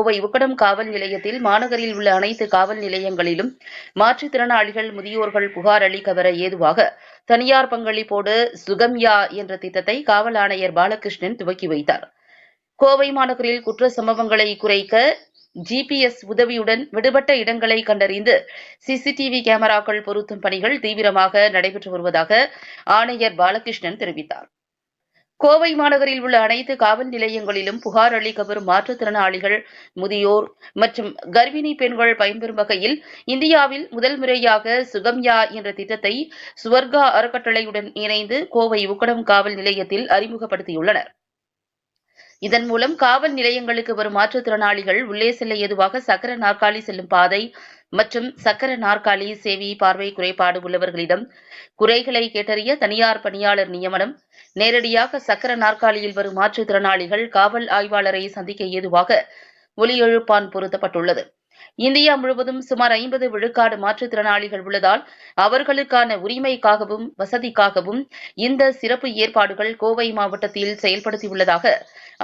கோவை உக்கடம் காவல் நிலையத்தில் மாநகரில் உள்ள அனைத்து காவல் நிலையங்களிலும் மாற்றுத்திறனாளிகள் முதியோர்கள் புகார் அளிக்க வர ஏதுவாக தனியார் பங்களிப்போடு சுகம்யா என்ற திட்டத்தை காவல் ஆணையர் பாலகிருஷ்ணன் துவக்கி வைத்தார். கோவை மாநகரில் குற்ற சம்பவங்களை குறைக்க ஜிபிஎஸ் உதவியுடன் விடுபட்ட இடங்களை கண்டறிந்து சிசிடிவி கேமராக்கள் பொருத்தும் பணிகள் தீவிரமாக நடைபெற்று வருவதாக ஆணையர் பாலகிருஷ்ணன் தெரிவித்தார். கோவை மாநகரில் உள்ள அனைத்து காவல் நிலையங்களிலும் புகார் அளிக்க வரும் மாற்றுத்திறனாளிகள் முதியோர் மற்றும் கர்ப்பிணி பெண்கள் பயன்பெறும் வகையில் இந்தியாவில் முதல் முறையாக சுகம்யா என்ற திட்டத்தை சுவர்கா அறக்கட்டளையுடன் இணைந்து கோவை உக்கடம் காவல் நிலையத்தில் அறிமுகப்படுத்தியுள்ளனர். இதன் மூலம் காவல் நிலையங்களுக்கு வரும் மாற்றுத்திறனாளிகள் உள்ளே செல்ல ஏதுவாக சக்கர நாற்காலி செல்லும் பாதை மற்றும் சக்கர நாற்காலி சேவி பார்வை குறைபாடு உள்ளவர்களிடம் குறைகளை கேட்டறிய தனியார் பணியாளர் நியமனம். நேரடியாக சக்கர நாற்காலியில் வரும் மாற்றுத்திறனாளிகள் காவல் ஆய்வாளரை சந்திக்க ஏதுவாக ஒலி எழுப்பான் பொருத்தப்பட்டுள்ளது. இந்தியா முழுவதும் சுமார் ஐம்பது விழுக்காடு மாற்றுத்திறனாளிகள் உள்ளதால் அவர்களுக்கான உரிமைக்காகவும் வசதிக்காகவும் இந்த சிறப்பு ஏற்பாடுகள் கோவை மாவட்டத்தில் செயல்படுத்தியுள்ளதாக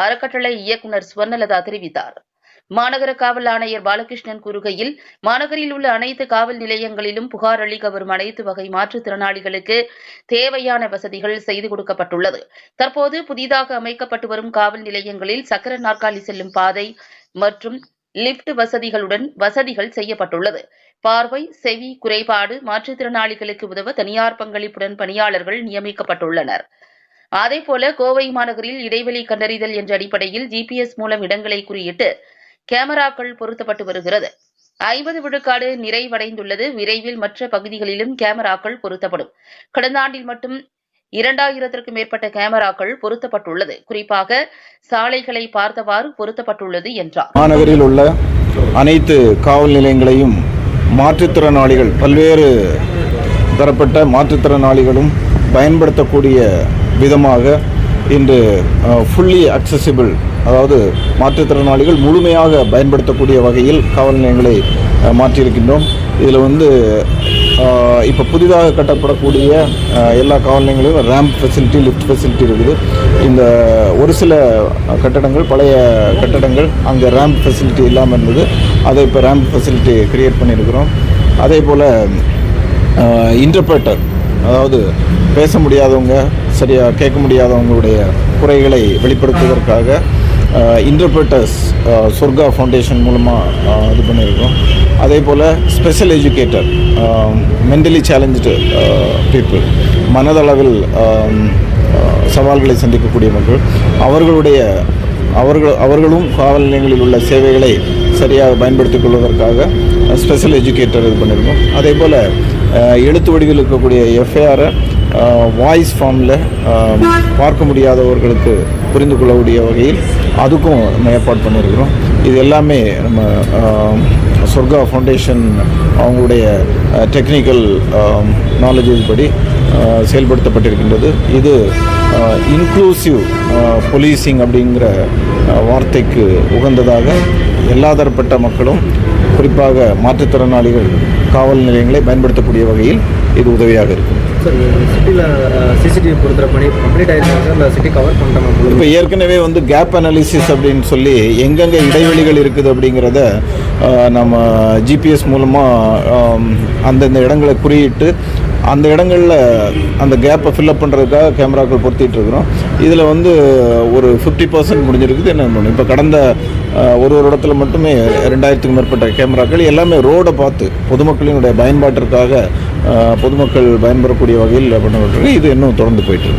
அறக்கட்டளை இயக்குநர் ஸ்வர்ணலதா தெரிவித்தார். மாநகர காவல் ஆணையர் பாலகிருஷ்ணன் கூறுகையில் மாநகரில் உள்ள அனைத்து காவல் நிலையங்களிலும் புகார் அளிக்க வரும் அனைத்து வகை மாற்றுத்திறனாளிகளுக்கு தேவையான வசதிகள் செய்து கொடுக்கப்பட்டுள்ளது. தற்போது புதிதாக அமைக்கப்பட்டு வரும் காவல் நிலையங்களில் சக்கர நாற்காலி செல்லும் பாதை மற்றும் லிப்ட் வசதிகளுடன் வசதிகள் செய்யப்பட்டுள்ளது. பார்வை செவி குறைபாடு மாற்றுத்திறனாளிகளுக்கு உதவ தனியார் பங்களிப்புடன் பணியாளர்கள் நியமிக்கப்பட்டுள்ளனர். அதேபோல கோவை மாநகரில் இடைவெளி கண்டறிதல் என்ற அடிப்படையில் ஜிபிஎஸ் மூலம் இடங்களை குறியிட்டு கேமராக்கள் பொருத்தப்பட்டு வருகிறது. ஐம்பது விழுக்காடு நிறைவடைந்துள்ளது. விரைவில் மற்ற பகுதிகளிலும் கேமராக்கள் பொருத்தப்படும். கடந்த ஆண்டில் மட்டும் இரண்டாயிரத்திற்கும் மேற்பட்ட கேமராக்கள் பொருத்தப்பட்டுள்ளது. குறிப்பாக சாலைகளை பார்த்தவாறு பொருத்தப்பட்டுள்ளது என்றார். மாநகரில் உள்ள அனைத்து காவல் நிலையங்களையும் மாற்றுத்திறனாளிகள் பல்வேறு தரப்பட்ட மாற்றுத்திறனாளிகளும் பயன்படுத்தக்கூடிய விதமாக இன்று ஃபுல்லி அக்சசிபிள் அதாவது மாற்றுத்திறனாளிகள் முழுமையாக பயன்படுத்தக்கூடிய வகையில் காவல் நிலையங்களை மாற்றியிருக்கின்றோம். இதில் வந்து இப்போ புதிதாக கட்டப்படக்கூடிய எல்லா காவல் நிலையங்களிலும் ரேம்ப் ஃபெசிலிட்டி லிஃப்ட் ஃபெசிலிட்டி இருக்குது. இந்த ஒரு சில கட்டடங்கள் பழைய கட்டடங்கள் அங்கே ரேம்ப் ஃபெசிலிட்டி இல்லாமல் இருந்தது. அதை இப்போ ரேம்ப் ஃபெசிலிட்டி கிரியேட் பண்ணியிருக்கிறோம். அதே போல் இன்டர்பிரேட்டர் அதாவது பேச முடியாதவங்க சரியாக கேட்க முடியாதவங்களுடைய குறைகளை வெளிப்படுத்துவதற்காக இன்டர்பிரட்டர்ஸ் சொர்கா ஃபவுண்டேஷன் மூலமாக இது பண்ணியிருக்கோம். அதே போல் special educator mentally challenge people மனதளவில் சவால்களை சந்திக்கக்கூடிய மக்கள் அவர்களுடைய அவர்கள் அவர்களும் காவல் நிலையங்களில் உள்ள சேவைகளை சரியாக பயன்படுத்திக் கொள்வதற்காக ஸ்பெஷல் எஜுகேட்டர் இது பண்ணியிருக்கோம். அதே போல் எழுத்து வடிவில் இருக்கக்கூடிய எஃப்ஐஆரை வாய்ஸ் ஃபார்மில் பார்க்க முடியாதவர்களுக்கு புரிந்து கொள்ளக்கூடிய வகையில் அதுக்கும் நம்ம ஏற்பாடு பண்ணியிருக்கிறோம். இது எல்லாமே நம்ம சொர்க்கா ஃபவுண்டேஷன் அவங்களுடைய டெக்னிக்கல் நாலேஜஸ் படி செயல்படுத்தப்பட்டிருக்கின்றது. இது இன்க்ளூசிவ் போலீசிங் அப்படிங்கிற வார்த்தைக்கு உகந்ததாக எல்லா தரப்பட்ட மக்களும் குறிப்பாக மாற்றுத்திறனாளிகள் காவல் நிலையங்களை பயன்படுத்தக்கூடிய வகையில் இது உதவியாக இருக்கும் சார் சிட்டியில் சிசிடிவி பொறுத்துற பணி கம்ப்ளீட் ஆயிருக்காங்க சார் இல்லை சிட்டி கவர் பண்ணிட்டோம் இப்போ ஏற்கனவே வந்து கேப் அனாலிசிஸ் அப்படின்னு சொல்லி எங்கெங்கே இடைவெளிகள் இருக்குது அப்படிங்கிறத நம்ம ஜிபிஎஸ் மூலமாக அந்தந்த இடங்களை குறியிட்டு அந்த இடங்களில் அந்த கேப்பை ஃபில்அப் பண்ணுறதுக்காக கேமராக்கள் பொருத்திட்டு இருக்கிறோம். இதில் வந்து ஒரு ஃபிஃப்டி பர்சன்ட் முடிஞ்சிருக்குது. என்ன பண்ணணும்? இப்போ கடந்த ஒரு ஒரு இடத்துல மட்டுமே ரெண்டாயிரத்துக்கும் மேற்பட்ட கேமராக்கள் எல்லாமே ரோடை பார்த்து பொதுமக்களினுடைய பயன்பாட்டிற்காக பொதுமக்கள் பயன்பெறக்கூடிய வகையில் பண்ணப்பட்டிருக்கு இது இன்னும் தொடர்ந்து போயிட்டு